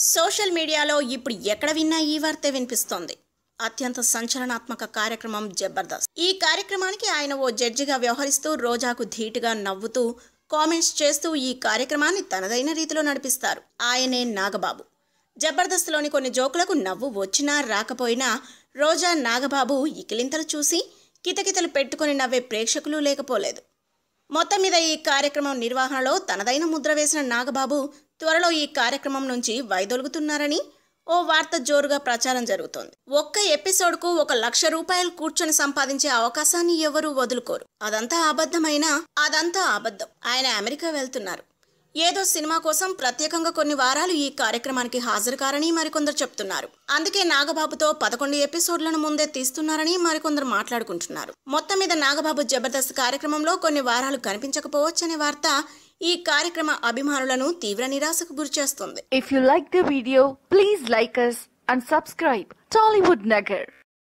Social మీడియాలో ఇప్పుడు ఎక్కడ విన్నా ఈ వార్త వినిపిస్తోంది. అత్యంత సంచలనాత్మక కార్యక్రమం జబర్దస్త్. ఈ కార్యక్రమానికి ఆయన ఓ జడ్జిగా వ్యవహరిస్తూ రోజాకు ధీటుగా నవ్వుతూ కామెంట్స్ చేస్తూ ఈ కార్యక్రమాన్ని తనదైన రీతిలో నడిపిస్తారు. ఆయనే నాగబాబు. జబర్దస్త్లోని కొన్ని జోకులకు నవ్వు వచ్చినా రాకపోయినా రోజా నాగబాబు ఇకిలింతలు చూసి కితకితలు పెట్టుకుని నవ్వే ప్రేక్షకులు లేకపోలేదు. మొత్తం మీద ఈ కార్యక్రమం నిర్వహణలో తనదైన ముద్ర వేసిన నాగబాబు త్వరలో ఈ కార్యక్రమం నుంచి వైదొలుగుతున్నారని ఓ వార్త జోరుగా ప్రచారం జరుగుతోంది. ఒక్క ఎపిసోడ్కు ఒక లక్ష రూపాయలు కూర్చొని సంపాదించే అవకాశాన్ని ఎవరూ వదులుకోరు. అదంతా అబద్ధమైనా? అదంతా అబద్ధం. ఆయన అమెరికా వెళ్తున్నారు. ఏదో సినిమా కోసం ప్రత్యేకంగా కొన్ని వారాలు ఈ కార్యక్రమానికి హాజరు కారని మరికొందరు చెప్తున్నారు. అందుకే నాగబాబుతో పదకొండు ఎపిసోడ్లను ముందే తీస్తున్నారని మరికొందరు మాట్లాడుకుంటున్నారు. మొత్తం మీద నాగబాబు జబర్దస్త్ కార్యక్రమంలో కొన్ని వారాలు కనిపించకపోవచ్చనే వార్త ఈ కార్యక్రమ అభిమానులను తీవ్ర నిరాశకు గురిచేస్తుంది if you like the video please like us and subscribe Tollywood Nagar